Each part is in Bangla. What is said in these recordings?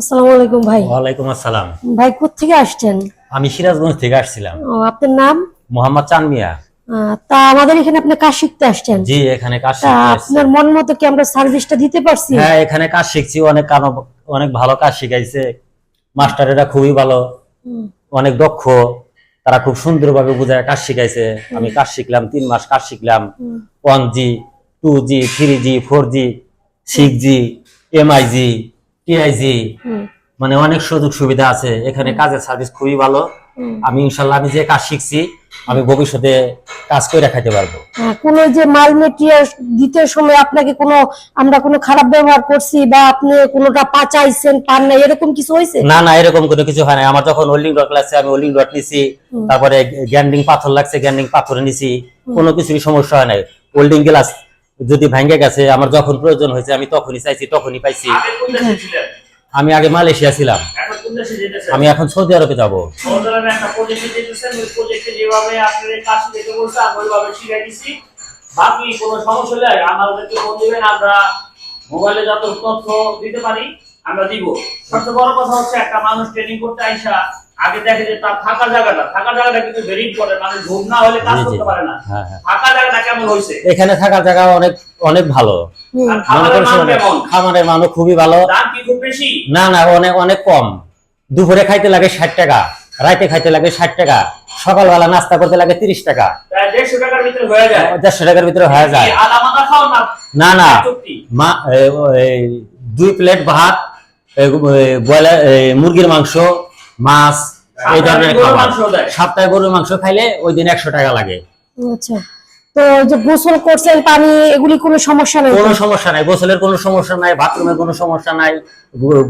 আসসালামু আলাইকুম ভাই। ওয়ালাইকুম আসসালাম। ভাই কোথেকে আসছেন? আমি সিরাজগঞ্জ থেকে আসছিলাম। ও, আপনার নাম? মোহাম্মদ আহ, তা আমাদের এখানে আপনি কাজ শিখতে আসছেন? জি এখানে কাজ শিখতে। আপনার মন মতো কি আমরা সার্ভিসটা দিতে পারছি? হ্যাঁ এখানে কাজ শিখছি। অনেক অনেক ভালো কাজ শিখাইছে। মাস্টারেরা খুবই ভালো। অনেক দক্ষ। তারা খুব সুন্দরভাবে বুঝায় কাজ শিখাইছে। আমি কাজ শিখলাম তিন মাস কাজ শিখলাম। One G two G three G four G six G MI G TI G হুম, মানে অনেক সুযোগ সুবিধা আছে। এখানে কাজের সার্ভিস খুবই ভালো। আমি ইনশাল্লাহ আমি যে কাজ শিখছি আমি ভবিষ্যতে কাজ করে খাইতে পারব। হ্যাঁ, কোনো যে মাল মেটেরিয়াল দিতে সময় আপনাকে কোনো আমরা কোনো খারাপ ব্যবহার করছি বা আপনি কোনোটা পাচাইছেন পান না এরকম কিছু হয়েছে? না না এরকম কোনো কিছু হয় না আমার যখন হোল্ডিং ডট লাগছে আমি হোল্ডিং ডট নিছি। তারপরে গ্যান্ডিং পাথর লাগছে গ্যান্ডিং পাথর নিছি। কোনো কিছুরই সমস্যা হয় নাই। হোল্ডিং গ্লাস যদি ভেঙে গেছে আমার যখন প্রয়োজন হয়েছে আমি তখনই চাইছি তখনই পাইছি। আমি আগে মালয়েশিয়া ছিলাম। আমি এখন সৌদি আরবে যাব। বাকি কোনো সমস্যা হলে আমাদেরকে ফোন দিবেন আমরা মোবাইলে যত তথ্য দিতে পারি আমরা দিব। সবচেয়ে বড় কথা হচ্ছে একটা মানুষ ট্রেনিং করতে আইসা আগে দেখে যে তার থাকার জায়গাটা থাকার জায়গাটা কিন্তু ভেরি ইম্পর্টেন্ট মানে ঘুম না হলে কাজ। করতে পারে না। হ্যাঁ হ্যাঁ। থাকার জায়গাটা কেমন হয়েছে? এখানে থাকার জায়গা অনেক অনেক ভালো। খামারের মনে মান মানও খুবই ভালো। দাম কি খুব বেশি? না না অনেক অনেক কম। দুপুরে খাইতে লাগে ষাট টাকা রাতে খাইতে লাগে ষাট টাকা সকালবেলা নাস্তা করতে লাগে তিরিশ টাকা। দেড়শো টাকার ভিতরে হয়ে যায়। দেড়শো টাকার ভিতরে হয়ে যায়। আর আমাদের খাও না? না মা দুই প্লেট ভাত মুরগির মাংস মাছ এই ধরনের খাবার। সপ্তাহে গরুর মাংস খাইলে ওই দিন একশো টাকা লাগে। আচ্ছা। তো যে গোসল করছেন পানি এগুলি কোনো সমস্যা নেই কোনো সমস্যা নাই। গোসলের কোনো সমস্যা নাই বাথরুমের কোনো সমস্যা নাই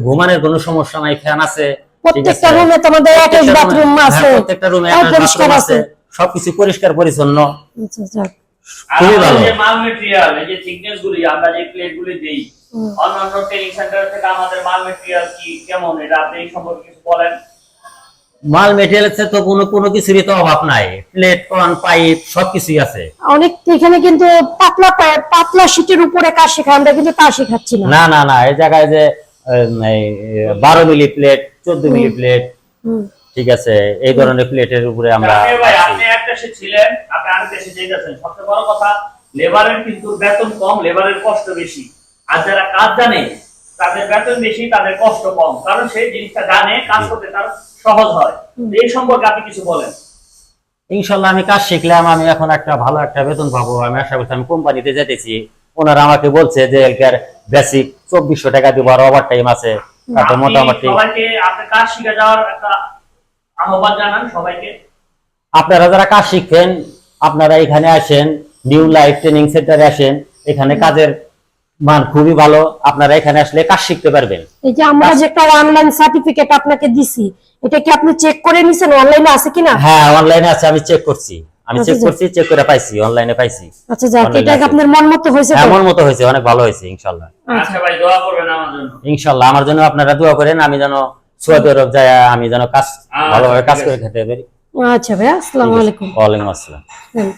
ঘুমানোর কোনো সমস্যা নাই ফ্যান আছে প্রত্যেকটা রুমে তোমাদের অ্যাটাচ বাথরুম আছে হ্যাঁ, প্রত্যেকটা রুমে আর পরিষ্কার আছে। সবকিছু পরিষ্কার পরিচ্ছন্ন। আচ্ছা যাক খুবই ভালো। যে মাল মেটেরিয়াল এই যে থিকনেস গুলি আমরা যে প্লেট গুলি দেই অন্যান্য ট্রেনিং সেন্টার থেকে আমাদের মাল মেটেরিয়াল কি কেমন? এটা আপনি এই সম্পর্কে কিছু বলেন? মাল মেটেরিয়ালসে তো কোনো কোনো কিছুরই তো অভাব নাই। প্লেট কন পাইপ সবকিছুই আছে। অনেক এখানে কিন্তু পাতলা পাতলা শীটের উপরে কাজ শেখা আমরা কিন্তু তা শেখাচ্ছি না। না না না এই জায়গায় যে বারো মিলি প্লেট চোদ্দ মিলি প্লেট হুম, ঠিক আছে এই ধরনের প্লেটের উপরে আমরা আপনি ভাই আপনি এক দেশে ছিলেন আপনি আরেক দেশে যেতেছেন সবচেয়ে বড় কথা লেবারের কিন্তু বেতন কম লেবারের কষ্ট বেশি। আর যারা কাজ জানে তাদের বেতন বেশি তাদের কষ্ট কম। কারণ সেই জিনিসটা জানে কাজ করতে তার সহজ হয়। এই সম্পর্কে আপনি কিছু বলেন। ইনশাল্লাহ আমি কাজ শিখলাম আমি এখন একটা ভালো একটা বেতন পাবো। আমি আশা করছি আমি কোম্পানিতে যেতেছি। ওনারা আমাকে বলছে যে এখানে বেসিক চব্বিশশো টাকা দিব আর ওভার টাইম আছে। আপনি মোটামুটি কাজ শিখে যাওয়ার একটা আহ্বান জানান সবাইকে। আপনারা যারা কাজ শিখেন আপনারা এখানে আসেন নিউ লাইফ ট্রেনিং সেন্টারে আসেন এখানে কাজের মান খুবই ভালো। আপনারা এখানে আসলে কাজ শিখতে পারবেন। এই যে আমরা যে একটা অনলাইন সার্টিফিকেট আপনাকে দিছি এটা কি আপনি চেক করে নিছেন? অনলাইনে আছে কিনা? হ্যাঁ অনলাইনে আছে আমি চেক করছি। আমি আচ্ছা, চেক আচ্ছা। করছি চেক করে পাইছি অনলাইনে পাইছি। আচ্ছা যাক এটা কি আপনার মন মতো হয়েছে তো? এমন মতো হয়েছে অনেক ভালো হয়েছে ইনশাল্লাহ। আচ্ছা ভাই দোয়া করবেন আমার জন্য। ইনশাল্লাহ আমার জন্য আপনারা দোয়া করেন আমি যেন সৌদি আরব যাই আমি যেন কাজ আচ্ছা, ভালোভাবে কাজ করে। খেতে পারি। আচ্ছা ভাইয়া আসসালামু আলাইকুম। ওয়ালাইকুম আসসালাম। হুম।